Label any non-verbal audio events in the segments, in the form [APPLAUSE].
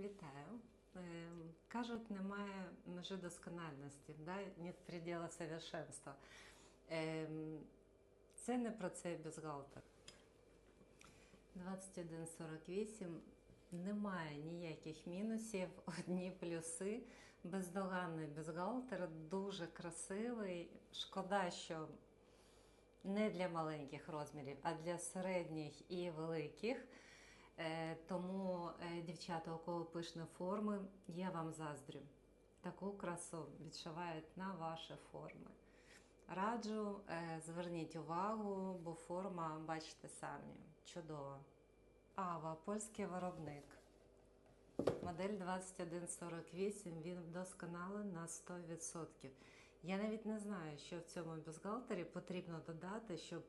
Вітаю. Ем, Кажуть, немає межі доскональності, да? нет предела совершенства. Ем, Це не про цей бюстгальтер. 2148 немає ніяких мінусів, [LAUGHS] одні плюси. Бездоганний бюстгальтер, дуже красивий. Шкода, що не для маленьких розмірів, а для середніх і великих. Е, Тому, е, дівчата, у кого пишні форми, я вам заздрю. Таку красу відшивають на ваші форми. Раджу, е, зверніть увагу, бо форма, бачите самі, чудова. Ава, польський виробник. Модель 2148, він вдосконалений на 100%. Я навіть не знаю, що в цьому бюстгальтері потрібно додати, щоб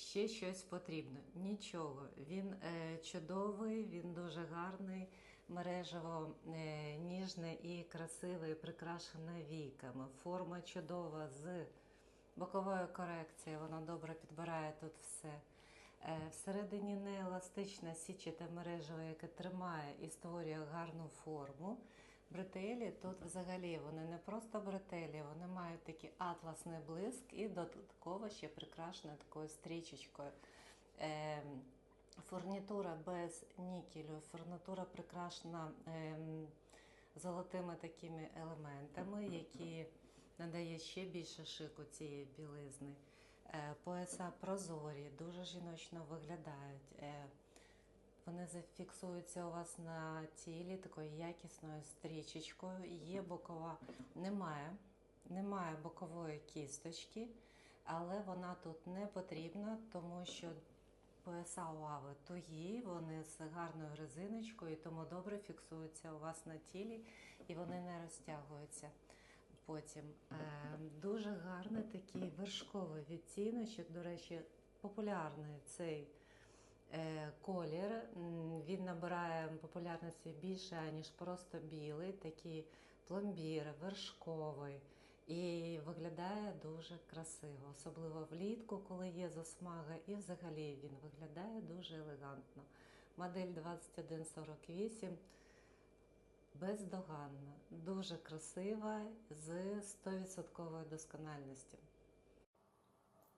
ще щось потрібно. Нічого. Він е, чудовий, він дуже гарний, мережево е, ніжне і красиве, і прикрашене віками. Форма чудова з боковою корекцією, вона добре підбирає тут все. Е, Всередині нееластична січата мережева, яка тримає і створює гарну форму. Бретелі тут взагалі вони не просто бретелі, вони мають такий атласний блиск і додатково ще прикрашені такою стрічечкою. Е, Фурнітура без нікелю, фурнітура прикрашена ем, золотими такими елементами, які надають ще більше шику цієї білизни. Е, Пояса прозорі, дуже жіночно виглядають. Вони зафіксуються у вас на тілі такою якісною стрічечкою. Є бокова, немає, немає бокової кісточки, але вона тут не потрібна, тому що пояса у Ави тугі, вони з гарною резиночкою, тому добре фіксуються у вас на тілі і вони не розтягуються. Потім е, дуже гарний такий вершковий відтіночок. До речі, популярний цей колір. Він набирає популярності більше, ніж просто білий, такий пломбір, вершковий. І виглядає дуже красиво, особливо влітку, коли є засмага, і взагалі він виглядає дуже елегантно. Модель 2148 бездоганна, дуже красива з 100% доскональністю.